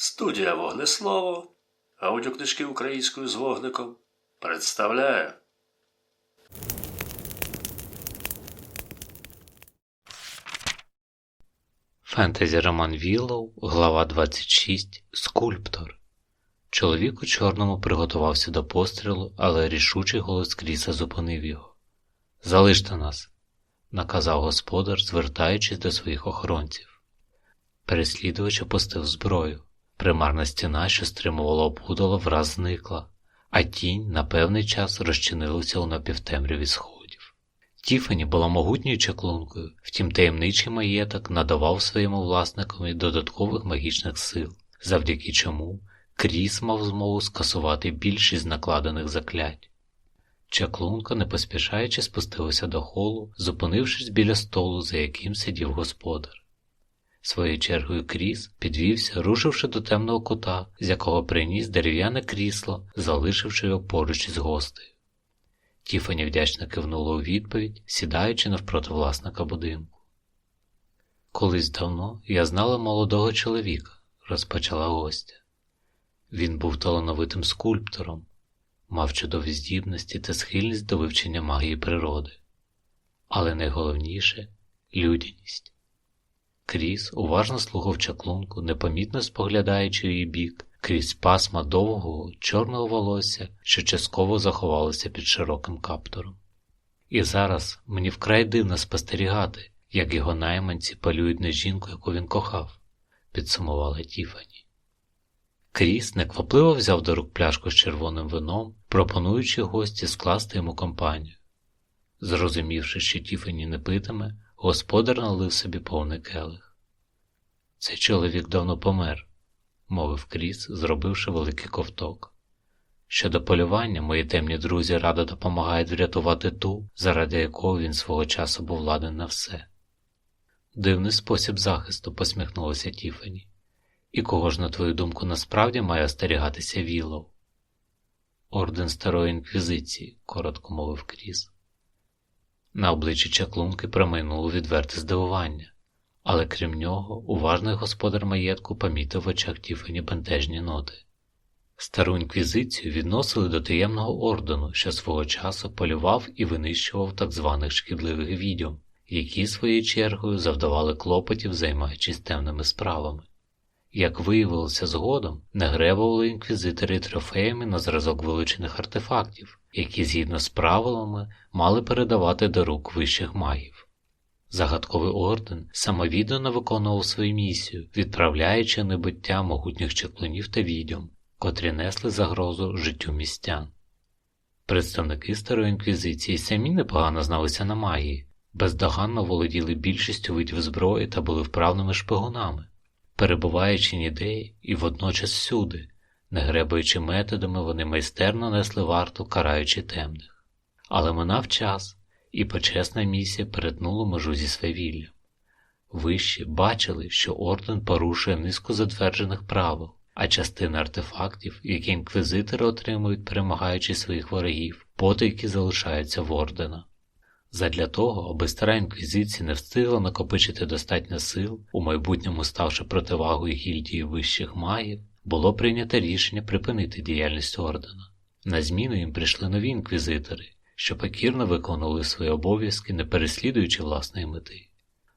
Студія Вогнеслово, аудіокнижки українською з вогником представляє. Фентезі Роман Віллоу, глава 26. Скульптор. Чоловік у чорному приготувався до пострілу, але рішучий голос Кріса зупинив його. Залиште нас, наказав господар, звертаючись до своїх охоронців. Переслідувач опустив зброю. Примарна стіна, що стримувала опудало, враз зникла, а тінь на певний час розчинилася у напівтемряві сходів. Тіфані була могутньою чаклункою, втім таємничий маєток надавав своєму власникові додаткових магічних сил, завдяки чому Кріс мав змогу скасувати більшість накладених заклять. Чаклунка, не поспішаючи, спустилася до холу, зупинившись біля столу, за яким сидів господар. Своєю чергою Кріс підвівся, рушивши до темного кута, з якого приніс дерев'яне крісло, залишивши його поруч із гостею. Тіфані вдячно кивнула у відповідь, сідаючи навпроти власника будинку. Колись давно я знала молодого чоловіка, розпочала гостя. Він був талановитим скульптором, мав чудові здібності та схильність до вивчення магії природи, але найголовніше людяність. Кріс уважно слухав чаклунку, непомітно споглядаючи її бік, крізь пасма довгого, чорного волосся, що частково заховалося під широким каптуром. І зараз мені вкрай дивно спостерігати, як його найманці палюють на жінку, яку він кохав, підсумувала Тіфані. Кріс неквапливо взяв до рук пляшку з червоним вином, пропонуючи гості скласти йому компанію. Зрозумівши, що Тіфані не питиме, господар налив собі повний келих. Цей чоловік давно помер, мовив Кріс, зробивши великий ковток. Щодо полювання, мої темні друзі радо допомагають врятувати ту, заради якого він свого часу був ладен на все. Дивний спосіб захисту, посміхнулася Тіфані. І кого ж, на твою думку, насправді має остерігатися Вілов? Орден Старої Інквізиції, коротко мовив Кріс. На обличчі чаклунки промайнуло відверте здивування, але крім нього, уважний господар маєтку помітив в очах Тіфані бентежні ноти. Стару інквізицію відносили до таємного ордену, що свого часу полював і винищував так званих шкідливих відьом, які своєю чергою завдавали клопотів, займаючись темними справами. Як виявилося згодом, не гребували інквізитори трофеями на зразок вилучених артефактів, які згідно з правилами мали передавати до рук вищих магів. Загадковий орден самовіддано виконував свою місію, відправляючи небуття могутніх чеклунів та відьом, котрі несли загрозу життю містян. Представники старої інквізиції самі непогано зналися на магії, бездоганно володіли більшістю видів зброї та були вправними шпигунами перебуваючи ніде і водночас всюди, не гребаючи методами, вони майстерно несли варту, караючи темних. Але минав час, і почесна місія перетнула межу зі свавіллям. Вищі бачили, що орден порушує низку затверджених правил, а частина артефактів, які інквізитори отримують, перемагаючи своїх ворогів, потайки залишаються в ордена. Задля того, аби стара інквізиція не встигла накопичити достатньо сил, у майбутньому ставши противагою гільдії вищих магів, було прийнято рішення припинити діяльність ордена. На зміну їм прийшли нові інквізитори, що покірно виконували свої обов'язки, не переслідуючи власної мети.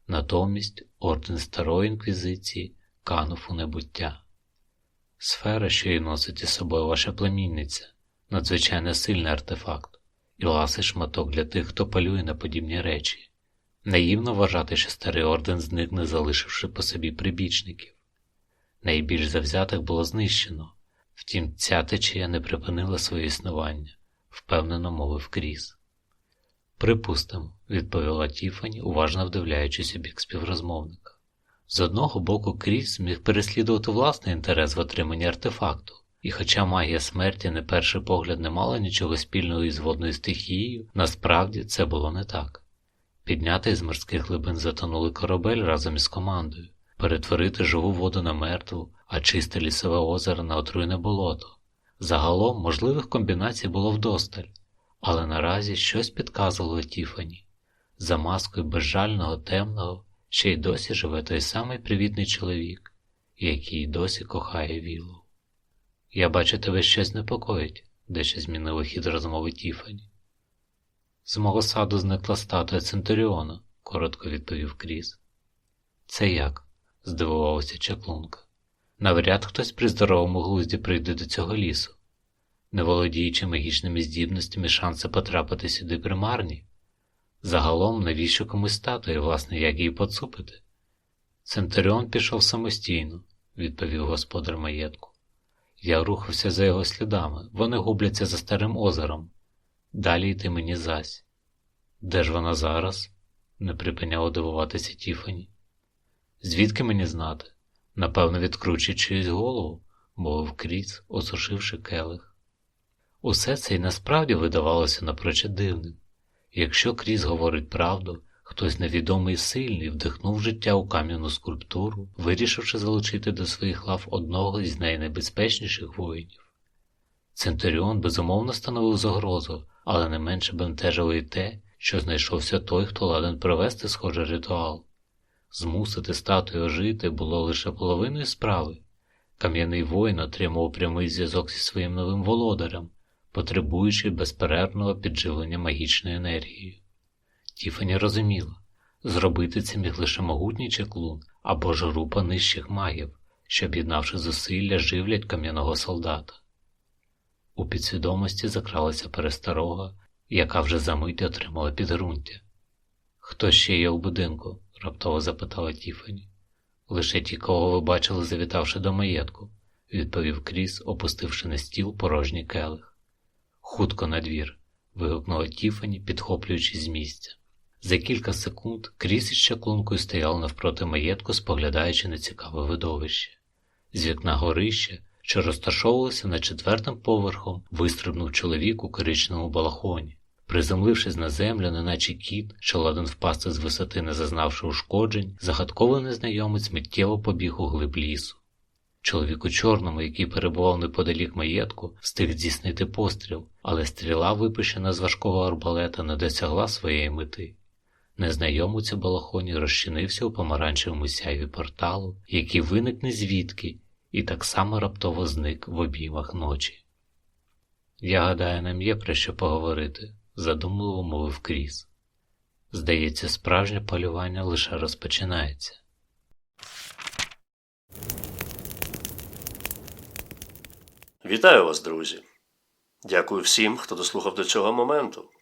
Натомість орден старої інквізиції канув у небуття. Сфера, що її носить із собою ваша племінниця, надзвичайно сильний артефакт і ласий шматок для тих, хто полює на подібні речі. Наївно вважати, що старий орден зникне, залишивши по собі прибічників. Найбільш завзятих було знищено, втім, ця течія не припинила своє існування, впевнено мовив Кріс. Припустимо, відповіла Тіфані, уважно вдивляючись у бік співрозмовника. З одного боку, Кріс міг переслідувати власний інтерес в отриманні артефакту, і хоча магія смерті на перший погляд не мала нічого спільного із водною стихією, насправді це було не так. Підняти з морських глибин затонули корабель разом із командою, перетворити живу воду на мертву, а чисте лісове озеро на отруйне болото. Загалом можливих комбінацій було вдосталь, але наразі щось підказувало Тіфані. За маскою безжального темного ще й досі живе той самий привітний чоловік, який досі кохає Віллоу. Я бачу, тебе щось непокоїть, дещо змінила хід розмови Тіфані. З мого саду зникла статуя Центуріона, коротко відповів Кріс. Це як? здивувалася чаклунка. Навряд хтось при здоровому глузді прийде до цього лісу. Не володіючи магічними здібностями, шанси потрапити сюди примарні. Загалом, навіщо комусь статуя, власне, як її поцупити? Центуріон пішов самостійно, відповів господар маєтку. Я рухався за його слідами, вони губляться за старим озером. Далі йти мені зась. Де ж вона зараз? не припиняла дивуватися Тіфані. Звідки мені знати? Напевно, відкручує чиюсь голову, мовив Кріс, осушивши келих. Усе це й насправді видавалося напрочуд дивним. Якщо Кріс говорить правду, хтось невідомий і сильний вдихнув життя у кам'яну скульптуру, вирішивши залучити до своїх лав одного із найнебезпечніших воїнів. Центуріон безумовно становив загрозу, але не менше бентежило й те, що знайшовся той, хто ладен провести схожий ритуал. Змусити статую ожити було лише половиною справи. Кам'яний воїн отримав прямий зв'язок зі своїм новим володарем, потребуючи безперервного підживлення магічною енергією. Тіфані розуміла, зробити це міг лише могутній чеклун або ж група нижчих магів, що, об'єднавши зусилля, живлять кам'яного солдата. У підсвідомості закралася пересторога, яка вже за мить отримала підґрунтя. Хто ще є у будинку? раптово запитала Тіфані. Лише ті, кого ви бачили, завітавши до маєтку, відповів Кріс, опустивши на стіл порожній келих. Хутко на двір, вигукнула Тіфані, підхоплюючись з місця. За кілька секунд Кріс із чаклункою стояли навпроти маєтку, споглядаючи на цікаве видовище. З вікна горища, що розташовувалося на четвертим поверхом, вистрибнув чоловік у коричневому балахоні. Приземлившись на землю, неначе кіт, що ладен впасти з висоти, не зазнавши ушкоджень, загадковий незнайомець миттєво побіг у глиб лісу. Чоловік у чорному, який перебував неподалік маєтку, встиг здійснити постріл, але стріла, випущена з важкого арбалета, не досягла своєї мети. Незнайомець у балахоні розчинився у помаранчевому сяйві порталу, який виник не звідки, і так само раптово зник в обіймах ночі. Я гадаю, нам є про що поговорити, задумливо мовив Кріс. Здається, справжнє полювання лише розпочинається. Вітаю вас, друзі! Дякую всім, хто дослухав до цього моменту.